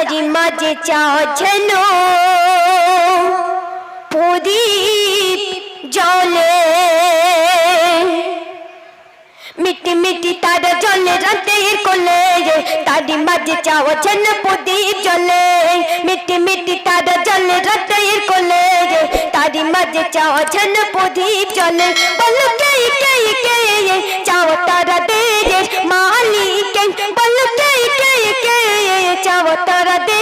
তারি মাঝে চাও যেন প্রদীপ জলে মিটি মিটি তারা জলে রাতের কোলে তারি মাঝে চাও যেন প্রদীপ জলে মিটি মিটি তারা জলে রাতের কোলে তারি মাঝে চাও যেন প্রদীপ জলে বলো কে কে চাও তারা দে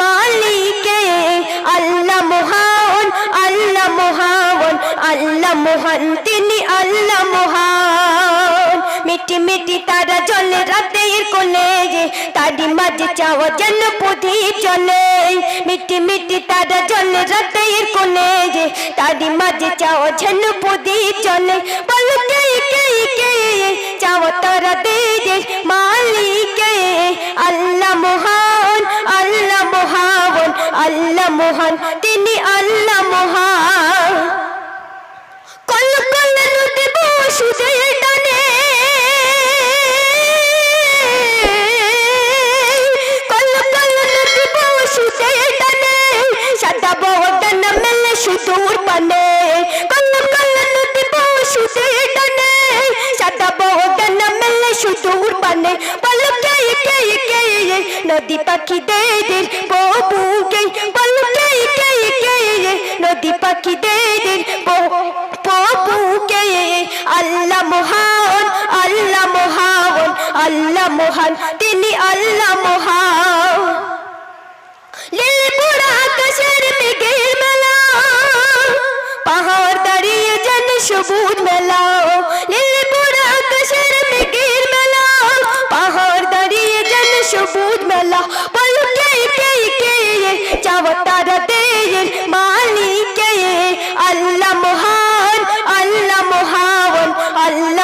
মালিক। আল্লাহ মহান আল্লাহ মহান আল্লাহ মহান। তিনি আল্লাহ মহান। মিটি মিটি তারা জলে রাতের কোলে তারি মাঝে চাওয়া যেন প্রদীপ চলে। মিটি মিটি তারা জলে রাতের কোলে তারি মাঝে চাওয়া যেন প্রদীপ চলে। বল কে কে কে? চাওয়া তারা আল্লাহ মহান, তিনি আল্লাহ মহান। কল কল নদী বসুদের টানে। কল কল নদী বসুদের টানে। সাদা বদন মেলে সুদূর পানে। কল কল নদী বসুদের টানে। সাদা বদন মেলে সুদূর পানে। বল নদী পাখি দে দে ববু কে কে কে? নদী পাখি দে দে বাবুকে আল্লাহ মহান আল্লাহ মহান আল্লাহ মহান, তিনি আল্লাহ মহান। লীলপুরা আকাশের মেঘের মেলা, পাহাড় দাঁড়িয়ে যেন সবুজ মেলা।